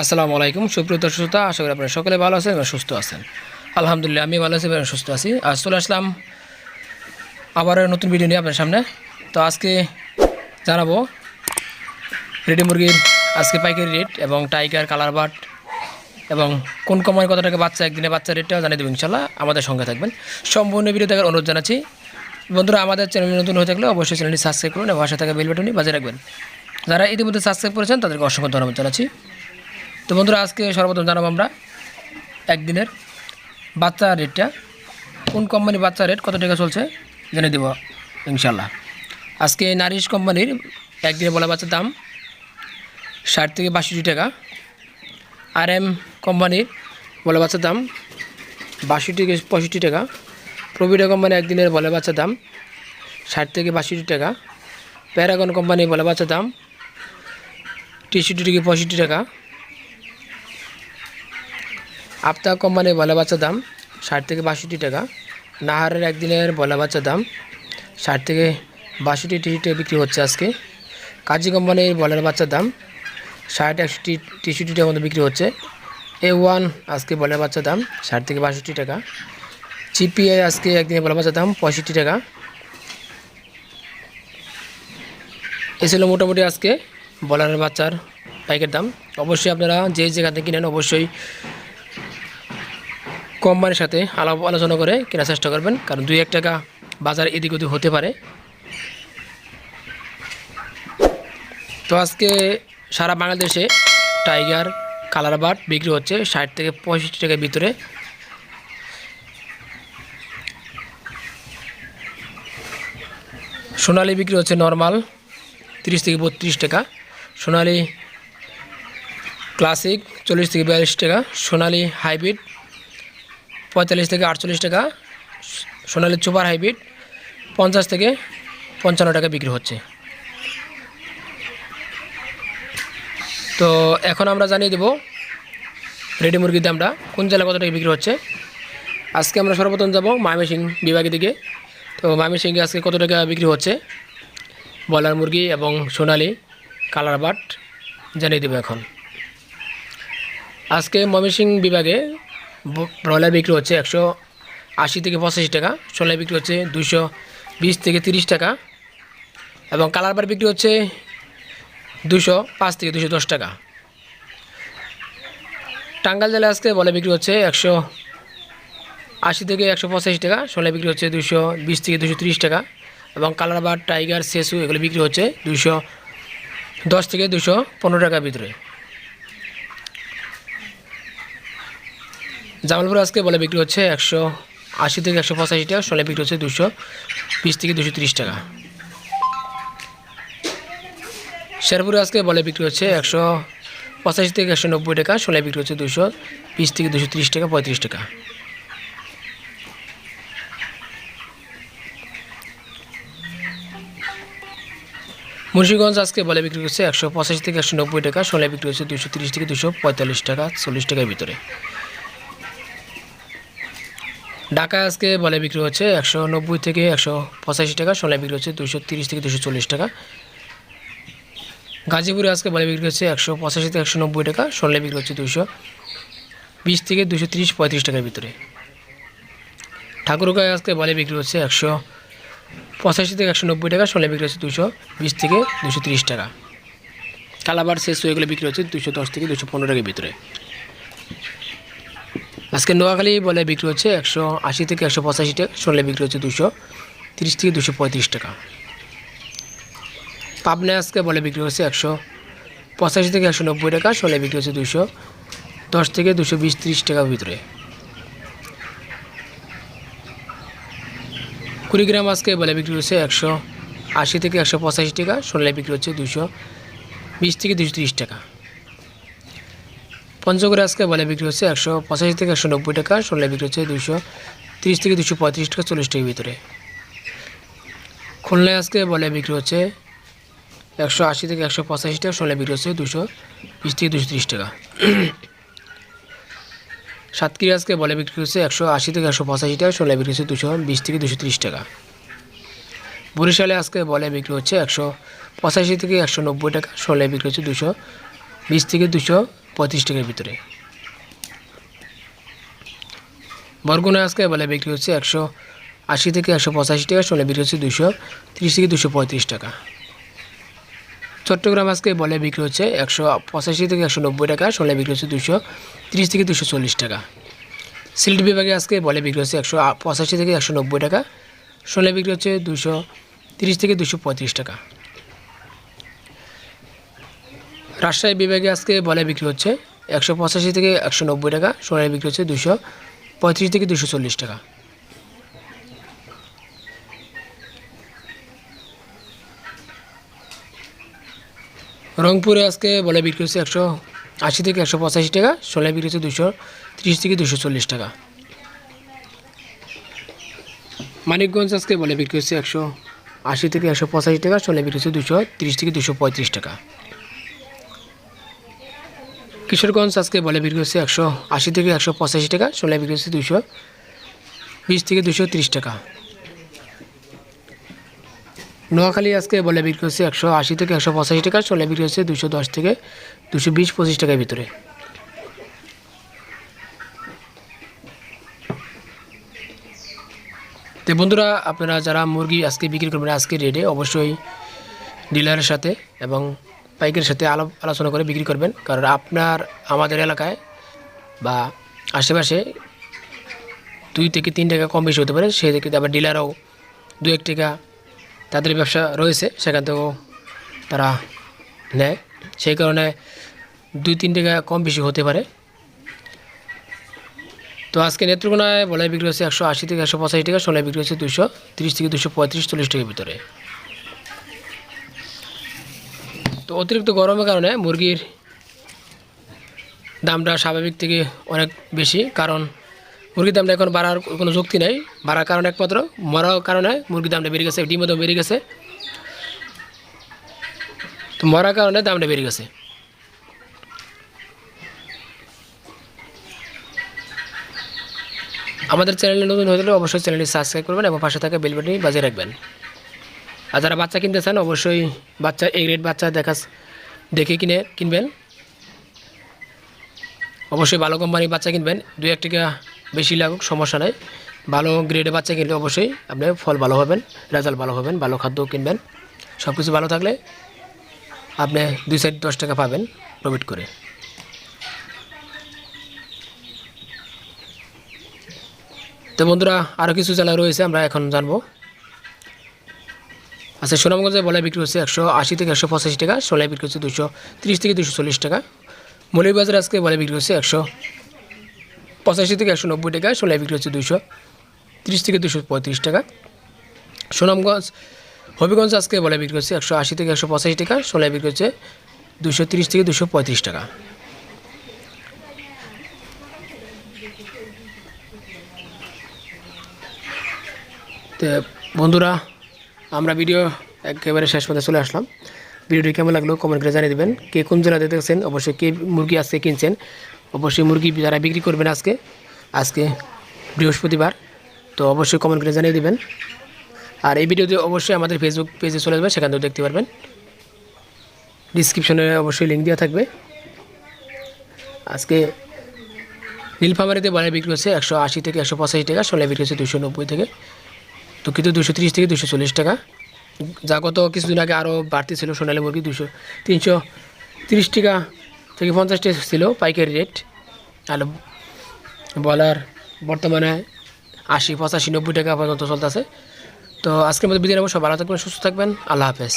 আসসালামু আলাইকুম। সুপ্রিয় দর্শকতা আশা করি আপনারা সকলে ভালো আছেন এবং সুস্থ আছেন। আলহামদুলিল্লাহ আমি ভালো আছি এবং সুস্থ আছি। আজ চলে আসলাম আবারও নতুন ভিডিও নিয়ে আপনার সামনে। তো আজকে জানাব রেডি মুরগির আজকে পাইকারি রেট এবং টাইগার কালার বাট এবং কোন কোম্পানি কত টাকা বাচ্চা একদিনে বাচ্চা রেটটাও জানিয়ে দেবো ইনশাল্লাহ আমাদের সঙ্গে থাকবেন। সম্পূর্ণ ভিডিও দেখার অনুরোধ জানাচ্ছি। বন্ধুরা, আমাদের চ্যানেল নতুন হয়ে থাকলে অবশ্যই চ্যানেলটি সাবস্ক্রাইব করুন এবং পাশে থাকা বেল বাজিয়ে রাখবেন। যারা ইতিমধ্যে সাবস্ক্রাইব করেছেন, তাদেরকে অসংখ্য ধন্যবাদ জানাচ্ছি। তো বন্ধুরা, আজকে সর্বপ্রথম জানাব আমরা একদিনের বাচ্চা রেটটা কোন কোম্পানির বাচ্চা রেট কত টাকা চলছে, জেনে দেব ইনশাল্লাহ আজকে নারিশ কোম্পানির একদিনে বলা বাচ্চার দাম ষাট থেকে বাষট্টি টাকা। আর এম কোম্পানির বলা বাচ্চার দাম বাষট্টি থেকে পঁয়ষট্টি টাকা। প্রভিডা কোম্পানি একদিনের বলে বাচ্চার দাম ষাট থেকে বাষট্টি টাকা। প্যারাগন কোম্পানি বলে বাচ্চার দাম তেষট্টি থেকে পঁয়ষট্টি টাকা? আপতা কোম্পানির বলা বাচ্চার দাম ষাট থেকে বাষট্টি টাকা। নাহারের একদিনের বলা বাচ্চার দাম ষাট থেকে বাষট্টি টিশিটে বিক্রি হচ্ছে আজকে। কাজী কোম্পানির বলার বাচ্চার দাম ষাট, একষট্টি তেষট্টি টাকার মধ্যে বিক্রি হচ্ছে। এ ওয়ান আজকে বলার বাচ্চার দাম ষাট থেকে বাষট্টি টাকা। চিপিআই আজকে একদিনে বলা বাচ্চার দাম পঁয়ষট্টি টাকা। এ ছিল মোটামুটি আজকে বলারের বাচ্চার পাইকের দাম। অবশ্যই আপনারা যে জায়গা থেকে কিনেন অবশ্যই কোম্পানির সাথে আলাপ আলোচনা করে কেনার চেষ্টা করবেন, কারণ দুই এক টাকা বাজার এদিক ওদিক হতে পারে। তো আজকে সারা বাংলাদেশে টাইগার কালার বাট বিক্রি হচ্ছে ষাট থেকে পঁয়ষট্টি টাকার ভিতরে। সোনালি বিক্রি হচ্ছে নর্মাল তিরিশ থেকে বত্রিশ টাকা। সোনালি ক্লাসিক চল্লিশ থেকে বিয়াল্লিশ টাকা, সোনালি হাইব্রিড পঁয়তাল্লিশ থেকে আটচল্লিশ টাকা, সোনালি সুপার হাইব্রিড পঞ্চাশ থেকে পঞ্চান্ন টাকা বিক্রি হচ্ছে। তো এখন আমরা জানিয়ে দেব রেডি মুরগির দামটা, কোন জেলায় কত টাকা বিক্রি হচ্ছে। আজকে আমরা সর্বপ্রথম যাব ময়মনসিং বিভাগের দিকে। তো ময়মনসিংহে আজকে কত টাকা বিক্রি হচ্ছে, ব্রয়লার মুরগি এবং সোনালি। কালার বাট জানিয়ে দেবো এখন। আজকে ময়মনসিং বিভাগে ব্রয়লার বিক্রি হচ্ছে একশো আশি থেকে পঁচাশি টাকা সোনালি বিক্রি হচ্ছে দুশো বিশ থেকে তিরিশ টাকা এবং কালার বার বিক্রি হচ্ছে দুশো পাঁচ থেকে দুশো দশ টাকা। টাঙ্গাল জেলায় আজকে বলে বিক্রি হচ্ছে একশো আশি থেকে একশো পঁচাশি টাকা সোনালি বিক্রি হচ্ছে দুশো বিশ থেকে দুশো তিরিশ টাকা এবং কালার বার টাইগার, সেসু এগুলো বিক্রি হচ্ছে দুশো দশ থেকে দুশো পনেরো টাকার ভিতরে। জামালপুর আজকে বলে বিক্রি হচ্ছে একশো আশি থেকে একশো পঁচাশি টাকা সোলে বিক্রি হচ্ছে দুশো বিশ থেকে দুশো তিরিশ টাকা। শেরপুরে আজকে বলে বিক্রি হচ্ছে একশো পঁচাশি থেকে একশো নব্বই টাকা সোলে বিক্রি হচ্ছে দুশো বিশ থেকে দুশো তিরিশ টাকা, পঁয়ত্রিশ টাকা। মুন্সিগঞ্জ আজকে বলে বিক্রি করছে একশো পঁচাশি থেকে একশো নব্বই টাকা সোলে বিক্রি হচ্ছে দুশো তিরিশ থেকে দুশো পঁয়তাল্লিশ টাকা, চল্লিশ টাকার ভিতরে। ঢাকা আজকে বলে বিক্রি হচ্ছে একশো নব্বই থেকে একশো পঁচাশি টাকা সোনায় বিক্রি হচ্ছে দুশো তিরিশ থেকে দুশো চল্লিশ টাকা। গাজীপুরে আজকে বলে বিক্রি হচ্ছে একশো পঁচাশি থেকে একশো নব্বই টাকা সোনায় বিক্রি হচ্ছে দুশো বিশ থেকে দুশো তিরিশ পঁয়ত্রিশ টাকার ভিতরে। ঠাকুরগাঁয় আজকে বলে বিক্রি হচ্ছে একশো পঁচাশি থেকে একশো নব্বই টাকা সোনায় বিক্রি হচ্ছে দুশো বিশ থেকে দুশো তিরিশ টাকা। কালাবার শেষ এগুলো বিক্রি হচ্ছে দুশো দশ থেকে দুশো পনেরো টাকার ভিতরে। আজকে নোয়াখালী বলে বিক্রি হচ্ছে একশো আশি থেকে একশো পঁচাশি টাকা সোলে বিক্রি হচ্ছে দুশো তিরিশ থেকে দুশো পঁয়ত্রিশ টাকা। পাবনা আজকে বলে বিক্রি হচ্ছে একশো পঁচাশি থেকে একশো নব্বই টাকা সোলে বিক্রি হচ্ছে দুশো দশ থেকে দুশো বিশ তিরিশ টাকার ভিতরে। কুড়িগ্রাম আজকে বলে বিক্রি হচ্ছে একশো আশি থেকে একশো পঁচাশি টাকা সোলে বিক্রি হচ্ছে দুশো বিশ থেকে দুশো তিরিশ টাকা। পঞ্চগড়ে আজকে বলে বিক্রি হচ্ছে একশো পঁচাশি থেকে একশো নব্বই টাকা সোলে বিক্রি হচ্ছে দুশো তিরিশ থেকে দুশো পঁয়ত্রিশ টাকা, চল্লিশ টাকার ভিতরে। খুলনায় আজকে বলে বিক্রি হচ্ছে একশো আশি থেকে একশো পঁচাশি টাকা সোলে বিক্রি হচ্ছে দুশো বিশ থেকে দুশো তিরিশ টাকা। সাতক্ষীরা আজকে বলে বিক্রি হচ্ছে একশো আশি থেকে একশো পঁচাশি টাকা সোলে বিক্রি হচ্ছে দুশো বিশ থেকে দুশো তিরিশ টাকা। বরিশালে আজকে বলে বিক্রি হচ্ছে একশো পঁচাশি থেকে একশো নব্বই টাকা সোলে বিক্রি হচ্ছে দুশো বিশ থেকে দুশো পঁয়ত্রিশ টাকার ভিতরে। বরগুনা আজকে বলে বিক্রি হচ্ছে একশো আশি থেকে একশো পঁচাশি টাকা সোলে বিক্রি হচ্ছে দুশো তিরিশ থেকে দুশো পঁয়ত্রিশ টাকা। চট্টগ্রাম আজকে বলে বিক্রি হচ্ছে একশো পঁচাশি থেকে একশো নব্বই টাকা সোলে বিক্রি হচ্ছে দুশো তিরিশ থেকে দুশো চল্লিশ টাকা। সিলেট বিভাগে আজকে বলে বিক্রি হচ্ছে একশো পঁচাশি থেকে একশো নব্বই টাকা সোলে বিক্রি হচ্ছে দুশো তিরিশ থেকে দুশো পঁয়ত্রিশ টাকা। রাজশাহী বিভাগে আজকে বলে বিক্রি হচ্ছে একশো পঁচাশি থেকে একশো নব্বই টাকা সোনায় বিক্রি হচ্ছে দুশো পঁয়ত্রিশ থেকে দুশো চল্লিশ টাকা। রংপুরে আজকে বলে বিক্রি হচ্ছে একশো আশি থেকে একশো পঁচাশি টাকা সোনায় বিক্রি হচ্ছে দুশো ত্রিশ থেকে দুশো চল্লিশ টাকা। মানিকগঞ্জ আজকে বলে বিক্রি হচ্ছে একশো আশি থেকে একশো পঁচাশি টাকা সোনায় বিক্রি হচ্ছে দুশো তিরিশ থেকে দুশো পঁয়ত্রিশ টাকা। কিশোরগঞ্জ আজকে বলে বিক্রি হচ্ছে একশো আশি থেকে একশো পঁচাশি টাকা সোনায় বিক্রি হচ্ছে দুশো বিশ থেকে দুশো তিরিশ টাকা। নোয়াখালী আজকে বলে বিক্রি হচ্ছে একশো আশি থেকে একশো পঁচাশি টাকা, চলে বিক্রি হচ্ছে দুশো দশ থেকে দুশো বিশ, পঁচিশ টাকার ভিতরে। তো বন্ধুরা, আপনারা যারা মুরগি আজকে বিক্রি করবেন, আজকে রেটে অবশ্যই ডিলারের সাথে এবং পাইকারের সাথে আলাপ আলোচনা করে বিক্রি করবেন। কারণ আপনার, আমাদের এলাকায় বা আশেপাশে দুই থেকে তিন টাকা কম বেশি হতে পারে। সেই থেকে আবার ডিলারও দু এক টাকা তাদের ব্যবসা রয়েছে, সেখান থেকেও তারা নেয়। সেই কারণে দুই তিন টাকা কম বেশি হতে পারে। তো আজকে নেত্রকোনায় বলাই বিক্রি হচ্ছে একশো আশি থেকে একশো পঁচাশি টাকা, সোনায় বিক্রি হচ্ছে দুশো তিরিশ থেকে দুশো পঁয়ত্রিশ চল্লিশ টাকার ভিতরে। তো অতিরিক্ত গরমের কারণে মুরগির দামটা স্বাভাবিক থেকে অনেক বেশি, কারণ মুরগির দামটা এখন বাড়ার কোনো যুক্তি নাই। বাড়ার কারণে একমাত্র, মরার কারণে মুরগির দামটা বেড়ে গেছে, ডিমের দাম বেড়ে গেছে। তো মরার কারণে দামটা বেড়ে গেছে। আমাদের চ্যানেলে নতুন হয়ে গেলে অবশ্যই চ্যানেলটি সাবস্ক্রাইব করবেন এবং পাশে থাকা বেল বাটনটি বাজিয়ে রাখবেন। আর যারা বাচ্চা কিনতে চান, অবশ্যই বাচ্চা এই রেট বাচ্চা দেখা, দেখে কিনে, কিনবেন। অবশ্যই ভালো কোম্পানির বাচ্চা কিনবেন। দু এক টাকা বেশি লাগুক, সমস্যা নাই। ভালো গ্রেডের বাচ্চা কিনলে অবশ্যই আপনি ফল ভালো হবেন রেজাল্ট ভালো হবেন, ভালো খাদ্য কিনবেন। সব কিছু ভালো থাকলে আপনি দুই সাইড দশ টাকা পাবেন প্রফিট করে। তো বন্ধুরা আরও কিছু জেলা রয়েছে, আমরা এখন জানব। আচ্ছা সুনামগঞ্জে বলে বিক্রি হচ্ছে একশো আশি থেকে একশো পঁচাশি টাকা সোলায় বিক্রি হচ্ছে দুশো তিরিশ থেকে দুশো চল্লিশ টাকা। মৌলভীবাজার আজকে বলে বিক্রি হচ্ছে একশো পঁচাশি থেকে একশো নব্বই টাকা সোলায় বিক্রি হচ্ছে দুশো তিরিশ থেকে দুশো পঁয়ত্রিশ টাকা। সুনামগঞ্জ, হবিগঞ্জ আজকে বলে বিক্রি হচ্ছে একশো আশি থেকে একশো পঁচাশি টাকা সোলায় বিক্রি হচ্ছে দুশো তিরিশ থেকে দুশো পঁয়ত্রিশ টাকা। তো বন্ধুরা, আমরা ভিডিও একেবারে শেষ পর্যন্ত চলে আসলাম। ভিডিওটি কেমন লাগল কমেন্ট করে জানিয়ে দেবেন। কে কোন জেলাতে দেখছেন, অবশ্যই কে মুরগি আজকে কিনছেন অবশ্যই মুরগি যারা বিক্রি করবেন আজকে আজকে বৃহস্পতিবার, তো অবশ্যই কমেন্ট করে জানিয়ে দেবেন। আর এই ভিডিওতে অবশ্যই আমাদের ফেসবুক পেজে চলে যাবে সেখান থেকে দেখতে পারবেন। ডিসক্রিপশনে অবশ্যই লিঙ্ক দেওয়া থাকবে। আজকে নীলফামারিতে বলে বিক্রি হচ্ছে একশো আশি থেকে একশো পঁচাশি টাকা সোলে বিক্রি হচ্ছে দুশো নব্বই থেকে। তো কিন্তু দুশো তিরিশ থেকে দুশো চল্লিশ টাকা। যা গত কিছুদিন আগে আরও বাড়তি ছিল, সোনালী মুরগি দুশো তিনশো তিরিশ টাকা থেকে পঞ্চাশ টাকা ছিল, পাইকারি রেট আর বলার বর্তমানে আশি, পঁচাশি, নব্বই টাকা পর্যন্ত চলতেছে। তো আজকের মধ্যে বিদায় নেব সব ভালো থাকবেন, সুস্থ থাকবেন, আল্লাহ হাফেজ।